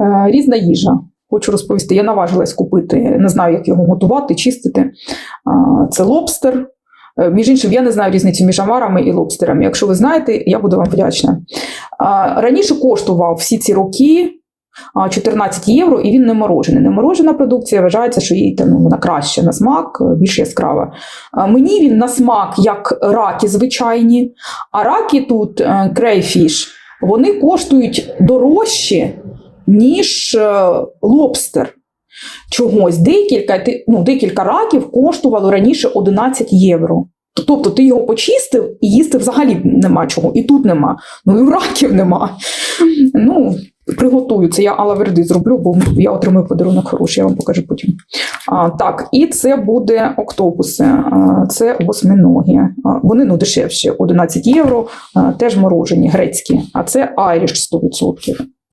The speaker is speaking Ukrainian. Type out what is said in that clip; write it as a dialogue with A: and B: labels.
A: Е, Різна їжа. Хочу розповісти, я наважилась купити, не знаю, як його готувати, чистити. Це лобстер. Е, Між іншим, я не знаю різниці між амарами і лобстерами. Якщо ви знаєте, я буду вам вдячна. Раніше коштував всі ці роки 14 євро, і він не морожений. Не морожена продукція вважається, що їй та, ну, вона краще на смак, е, більш яскрава. Мені він на смак як раки звичайні, а раки тут крейфіш, вони коштують дорожче, ніж е, лобстер. Чогось декілька, ну, декілька раків коштувало раніше 11 євро. Тобто ти його почистив і їсти взагалі нема чого. І тут нема. Ну і в раків нема. Ну, приготую це. Я алаверди зроблю, бо я отримую подарунок хороший, я вам покажу потім. А, так, і це буде октопуси. А, це восьминогі. А, вони ну, дешевші, 11 євро, а, теж морожені, грецькі. А це айріш 100%.